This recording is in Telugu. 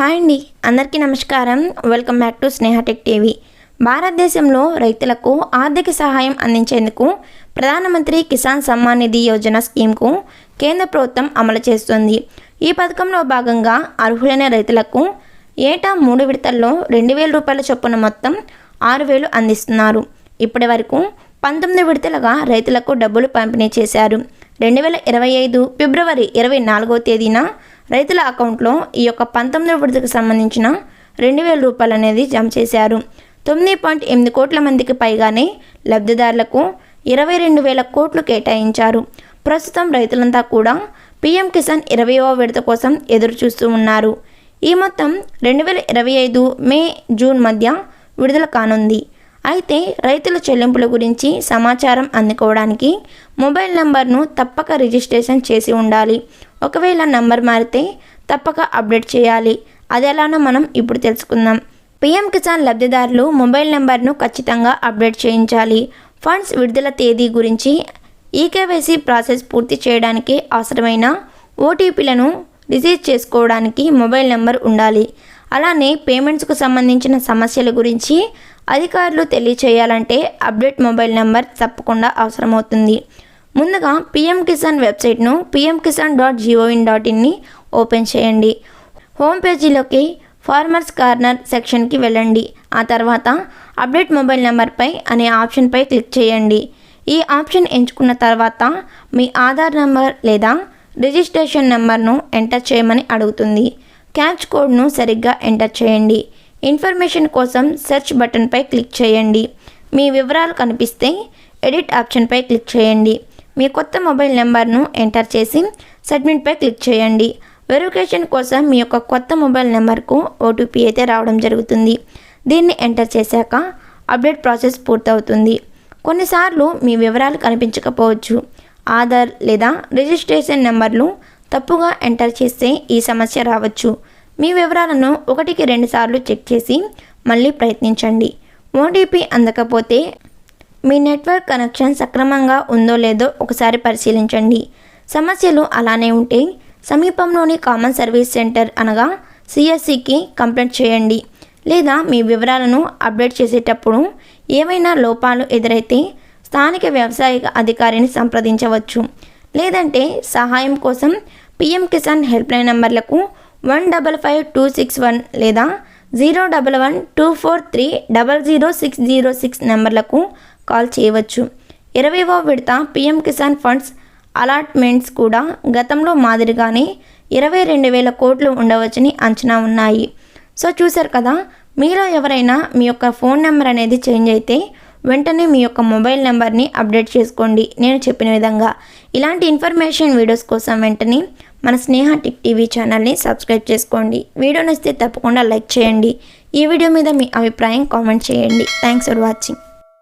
హాయ్ అండి. అందరికీ నమస్కారం. Welcome back to Snehatech TV. భారతదేశంలో రైతులకు ఆర్థిక సహాయం అందించేందుకు ప్రధానమంత్రి కిసాన్ సమ్మాన్ నిధి యోజన స్కీమ్కు కేంద్ర ప్రభుత్వం అమలు చేస్తుంది. ఈ పథకంలో భాగంగా అర్హులైన రైతులకు ఏటా మూడు విడతల్లో రెండు వేల రూపాయల చొప్పున మొత్తం ఆరు వేలు అందిస్తున్నారు. ఇప్పటి వరకు పంతొమ్మిది విడతలుగా రైతులకు డబ్బులు పంపిణీ చేశారు. రెండు వేల ఇరవై ఐదు ఫిబ్రవరి ఇరవై నాలుగో తేదీన రైతుల అకౌంట్లో ఈ యొక్క పంతొమ్మిది విడతకు సంబంధించిన రెండు వేల రూపాయలు అనేది జమ చేశారు. తొమ్మిది పాయింట్ ఎనిమిది కోట్ల మందికి పైగానే లబ్ధిదారులకు ఇరవై రెండు వేల కోట్లు కేటాయించారు. ప్రస్తుతం రైతులంతా కూడా పీఎం కిసాన్ ఇరవయవ విడత కోసం ఎదురు చూస్తూ ఉన్నారు. ఈ మొత్తం రెండు వేల ఇరవై ఐదు మే జూన్ మధ్య విడుదల కానుంది. అయితే రైతుల చెల్లింపుల గురించి సమాచారం అందుకోవడానికి మొబైల్ నంబర్ను తప్పక రిజిస్ట్రేషన్ చేసి ఉండాలి. ఒకవేళ నంబర్ మారితే తప్పక అప్డేట్ చేయాలి. అది ఎలానో మనం ఇప్పుడు తెలుసుకుందాం. పిఎం కిసాన్ లబ్ధిదారులు మొబైల్ నెంబర్ను ఖచ్చితంగా అప్డేట్ చేయించాలి. ఫండ్స్ విడుదల తేదీ గురించి ఈకేవైసీ ప్రాసెస్ పూర్తి చేయడానికి అవసరమైన ఓటీపీలను రిసీవ్ చేసుకోవడానికి మొబైల్ నెంబర్ ఉండాలి. అలానే పేమెంట్స్కు సంబంధించిన సమస్యల గురించి అధికారులు తెలియచేయాలంటే అప్డేట్ మొబైల్ నెంబర్ తప్పకుండా అవసరమవుతుంది. ముందుగా పిఎం కిసాన్ వెబ్సైట్ను PM Kisan dot G O in dot ఇన్ని ఓపెన్ చేయండి. హోమ్ పేజీలోకి ఫార్మర్స్ కార్నర్ సెక్షన్కి వెళ్ళండి. ఆ తర్వాత అప్డేట్ మొబైల్ నెంబర్పై అనే ఆప్షన్పై క్లిక్ చేయండి. ఈ ఆప్షన్ ఎంచుకున్న తర్వాత మీ ఆధార్ నెంబర్ లేదా రిజిస్ట్రేషన్ నెంబర్ను ఎంటర్ చేయమని అడుగుతుంది. క్యాచ్ కోడ్ను సరిగ్గా ఎంటర్ చేయండి. ఇన్ఫర్మేషన్ కోసం సెర్చ్ బటన్పై క్లిక్ చేయండి. మీ వివరాలు కనిపిస్తే ఎడిట్ ఆప్షన్పై క్లిక్ చేయండి. మీ కొత్త మొబైల్ నెంబర్ను ఎంటర్ చేసి సబ్మిట్పై క్లిక్ చేయండి. వెరిఫికేషన్ కోసం మీ యొక్క కొత్త మొబైల్ నెంబర్కు ఓటీపీ అయితే రావడం జరుగుతుంది. దీన్ని ఎంటర్ చేశాక అప్డేట్ ప్రాసెస్ పూర్తవుతుంది. కొన్నిసార్లు మీ వివరాలు కనిపించకపోవచ్చు. ఆధార్ లేదా రిజిస్ట్రేషన్ నెంబర్లు తప్పుగా ఎంటర్ చేస్తే ఈ సమస్య రావచ్చు. మీ వివరాలను ఒకటికి రెండుసార్లు చెక్ చేసి మళ్ళీ ప్రయత్నించండి. ఓటీపీ అందకపోతే మీ నెట్వర్క్ కనెక్షన్ సక్రమంగా ఉందో లేదో ఒకసారి పరిశీలించండి. సమస్యలు అలానే ఉంటే సమీపంలోని కామన్ సర్వీస్ సెంటర్ అనగా సిఎస్సికి కంప్లైంట్ చేయండి. లేదా మీ వివరాలను అప్డేట్ చేసేటప్పుడు ఏవైనా లోపాలు ఎదురైతే స్థానిక వ్యవసాయ అధికారిని సంప్రదించవచ్చు. లేదంటే సహాయం కోసం PM Kisan helpline నంబర్లకు one double five two six one లేదా zero double one two four three double zero six zero six నెంబర్లకు కాల్ చేయవచ్చు. ఇరవైవ విడత పిఎం కిసాన్ ఫండ్స్ అలాట్మెంట్స్ కూడా గతంలో మాదిరిగానే ఇరవై రెండు వేల కోట్లు ఉండవచ్చని అంచనా ఉన్నాయి. సో చూసారు కదా మీలో ఎవరైనా మీ యొక్క ఫోన్ నెంబర్ అనేది చేంజ్ అయితే వెంటనే మీ యొక్క మొబైల్ నెంబర్ని అప్డేట్ చేసుకోండి. నేను చెప్పిన విధంగా ఇలాంటి ఇన్ఫర్మేషన్ వీడియోస్ కోసం వెంటనే మన స్నేహ టిక్ టీవీ ఛానల్ని సబ్స్క్రైబ్ చేసుకోండి. వీడియో నచ్చితే తప్పకుండా లైక్ చేయండి. ఈ వీడియో మీద మీ అభిప్రాయం కామెంట్ చేయండి. Thanks for watching.